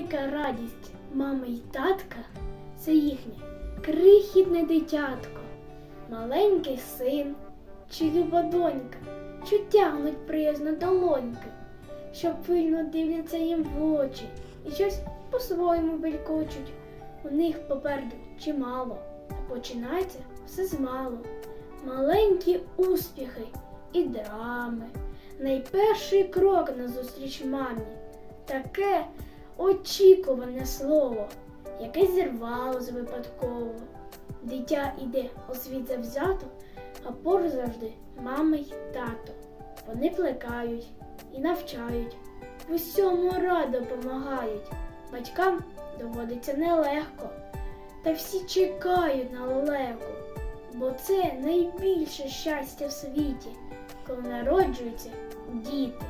велика радість мами й татка це їхнє крихітне дитятко, маленький син чи люба донька, що тягнуть приязно долоньки, що пильно дивляться їм в очі і щось по-своєму белькочуть. У них попереду чимало, а починається все з мало. Маленькі успіхи і драми, найперший крок назустріч мамі, таке очікуване слово, яке зірвалось випадково. Дитя іде у світ завзято, а поруч завжди мама й тато. Вони плекають і навчають, в усьому радо помагають. Батькам доводиться нелегко, та всі чекають на лелеку, бо це найбільше щастя в світі, коли народжуються діти.